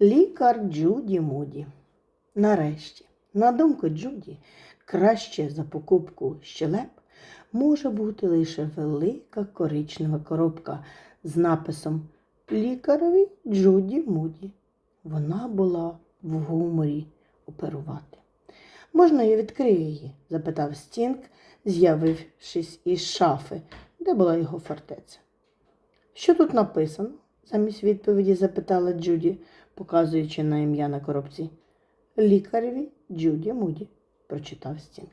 Лікар Джуді Муді. Нарешті, на думку Джуді, краще за покупку щелеп може бути лише велика коричнева коробка з написом Лікарові Джуді Муді. Вона була в гуморі оперувати. Можна я відкрию її? запитав Стінг, з'явившись із шафи, де була його фортеця. Що тут написано? замість відповіді запитала Джуді, показуючи на ім'я на коробці. Лікареві Джуді Муді, прочитав Стінг.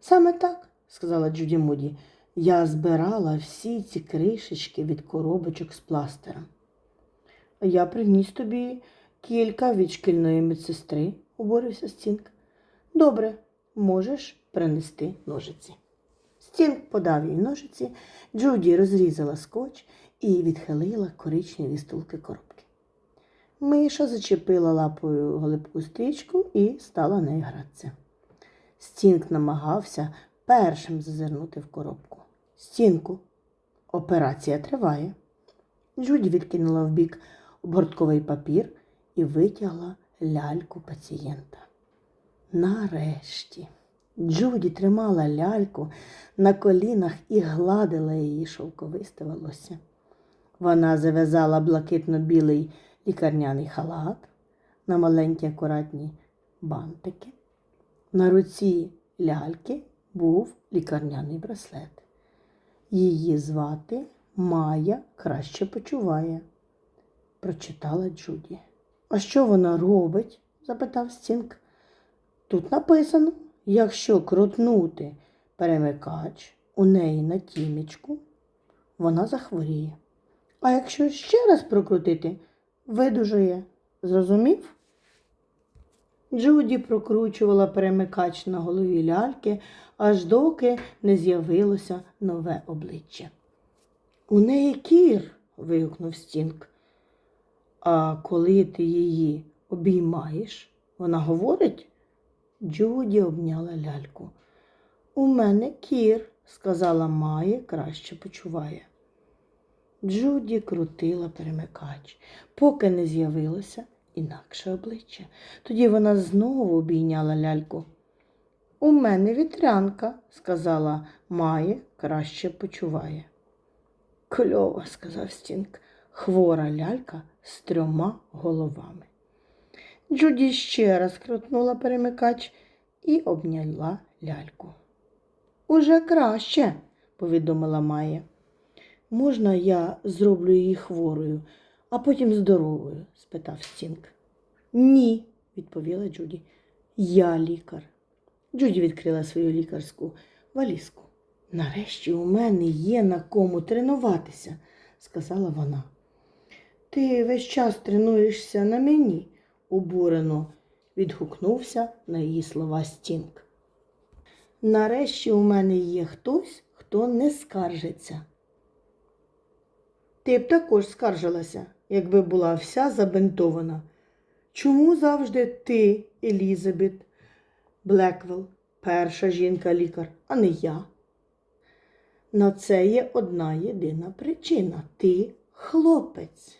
Саме так, сказала Джуді Муді. Я збирала всі ці кришечки від коробочок з пластером. Я приніс тобі кілька від шкільної медсестри, обурився Стінг. Добре, можеш принести ножиці. Стінг подав їй ножиці, Джуді розрізала скотч і відхилила коричневі стулки коробки. Миша зачепила лапою голибку стрічку і стала нею гратися. Стінг намагався першим зазирнути в коробку. Стінку. Операція триває. Джуді відкинула в бік обгортковий папір і витягла ляльку пацієнта. Нарешті. Джуді тримала ляльку на колінах і гладила її шовковисте волосся. Вона зав'язала блакитно-білий лікарняний халат на маленькі акуратні бантики. На руці ляльки був лікарняний браслет. Її звати Майя краще почуває, прочитала Джуді. А що вона робить? запитав Стінг. Тут написано, якщо крутнути перемикач у неї на тімічку, вона захворіє. А якщо ще раз прокрутити, видужує. Зрозумів? Джуді прокручувала перемикач на голові ляльки, аж доки не з'явилося нове обличчя. У неї кір. вигукнув Стінг. А коли ти її обіймаєш, вона говорить? Джуді обняла ляльку. У мене кір, сказала Майя, краще почуває. Джуді крутила перемикач, поки не з'явилося інакше обличчя. Тоді вона знову обійняла ляльку. У мене вітрянка, сказала Майя, краще почуває. Кльово, сказав Стінг, хвора лялька з трьома головами. Джуді ще раз крутнула перемикач і обняла ляльку. Уже краще, повідомила Майя. Можна я зроблю її хворою, а потім здоровою? спитав Стінг. Ні, відповіла Джуді. Я лікар. Джуді відкрила свою лікарську валізку. Нарешті у мене є на кому тренуватися, сказала вона. Ти весь час тренуєшся на мені, обурено відгукнувся на її слова Стінг. Нарешті у мене є хтось, хто не скаржиться. Ти б також скаржилася, якби була вся забинтована. Чому завжди ти, Елізабет Блеквелл, перша жінка-лікар, а не я? На це є одна єдина причина ти хлопець.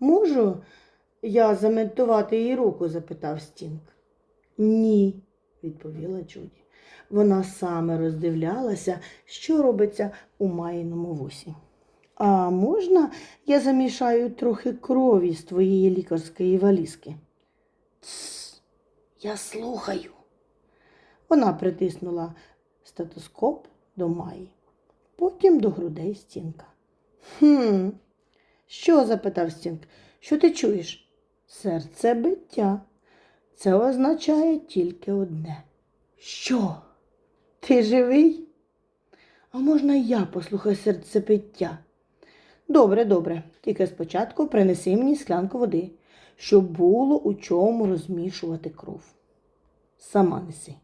Можу я заментувати її руку? запитав Стінг. Ні, відповіла Джуді. Вона саме роздивлялася, що робиться у Майному вусі. А можна я замішаю трохи крові з твоєї лікарської валізки? Тсс, я слухаю. Вона притиснула стетоскоп до Маї, потім до грудей стінка. Хм, що? запитав Стінг. Що ти чуєш? Серцебиття. Це означає тільки одне. Що? Ти живий? А можна я послухаю серцебиття? Добре, добре. Тільки спочатку принеси мені склянку води, щоб було у чому розмішувати кров. Сама неси.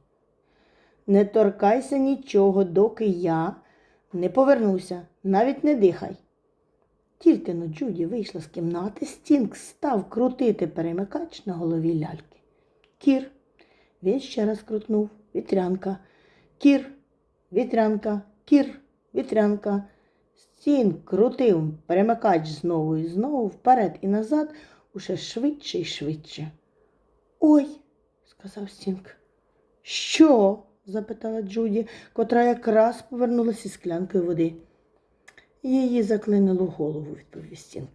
Не торкайся нічого, доки я не повернуся, навіть не дихай. Тільки но Джуді вийшла з кімнати, Стінг став крутити перемикач на голові ляльки. Кір. Він ще раз крутнув. Вітрянка. Кір, вітрянка, кір, вітрянка. Стінг крутив перемикач знову і знову вперед і назад усе швидше і швидше. Ой, сказав Стінг. Що? запитала Джуді, котра якраз повернулася із склянкою води. Її заклинило голову, відповів Стінг.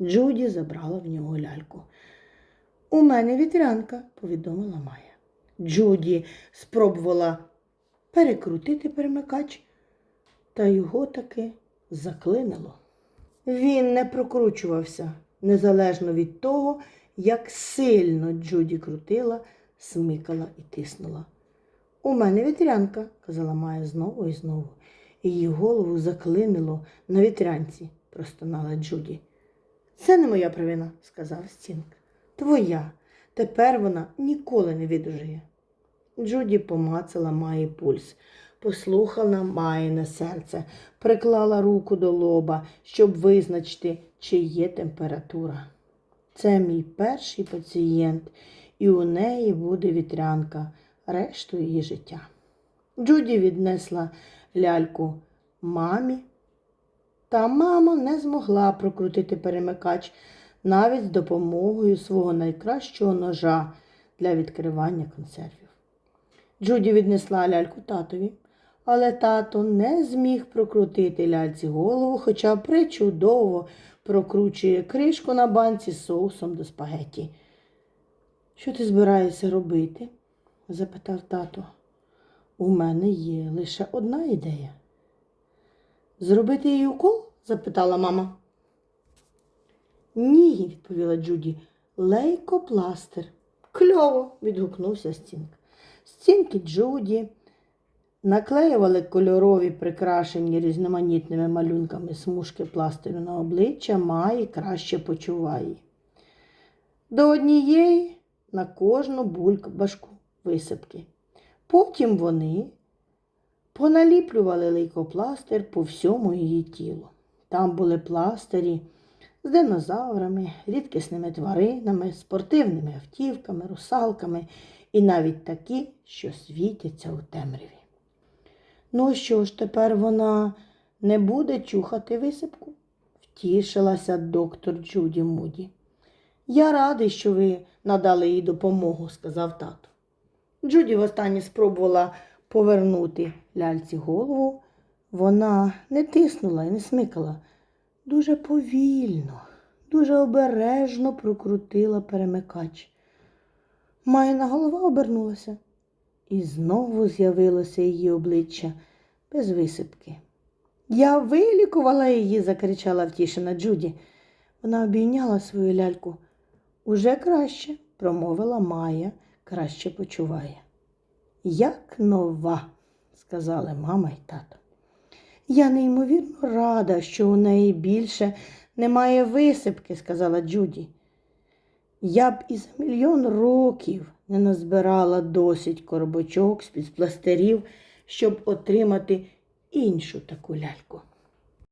Джуді забрала в нього ляльку. У мене вітрянка, повідомила Майя. Джуді спробувала перекрутити перемикач, та його таки заклинило. Він не прокручувався, незалежно від того, як сильно Джуді крутила, смикала і тиснула. У мене вітрянка, казала Майя знову і знову. Її голову заклинило на вітрянці, простонала Джуді. Це не моя провина, сказав Стінг. Твоя. Тепер вона ніколи не видужає. Джуді помацала Майї пульс, послухала Майїне серце, приклала руку до лоба, щоб визначити, чи є температура. Це мій перший пацієнт, і у неї буде вітрянка решту її життя. Джуді віднесла ляльку мамі, та мама не змогла прокрутити перемикач навіть з допомогою свого найкращого ножа для відкривання консервів. Джуді віднесла ляльку татові, але тато не зміг прокрутити ляльці голову, хоча причудово прокручує кришку на банці з соусом до спагетті. Що ти збираєшся робити? запитав тато. У мене є лише одна ідея. Зробити їй укол? запитала мама. Ні, відповіла Джуді. Лейкопластир. Кльово, відгукнувся Стінг. Стінки Джуді наклеювали кольорові, прикрашені різноманітними малюнками смужки пластиру на обличчя, має краще почуває. До однієї на кожну бульку башку висипки. Потім вони поналіплювали лейкопластир по всьому її тілу. Там були пластирі з динозаврами, рідкісними тваринами, спортивними автівками, русалками і навіть такі, що світяться у темряві. Ну що ж, тепер вона не буде чухати висипку? втішилася доктор Джуді Муді. Я радий, що ви надали їй допомогу, сказав тато. Джуді востаннє спробувала повернути ляльці голову. Вона не тиснула і не смикала. Дуже повільно, дуже обережно прокрутила перемикач. Майна голова обернулася, і знову з'явилося її обличчя без висипки. Я вилікувала її, закричала втішена Джуді. Вона обійняла свою ляльку. Уже краще, промовила Майя, краще почуває. Як нова, сказали мама й тато. Я неймовірно рада, що у неї більше немає висипки, сказала Джуді. Я б і за мільйон років не назбирала досить коробочок з-під пластирів, щоб отримати іншу таку ляльку.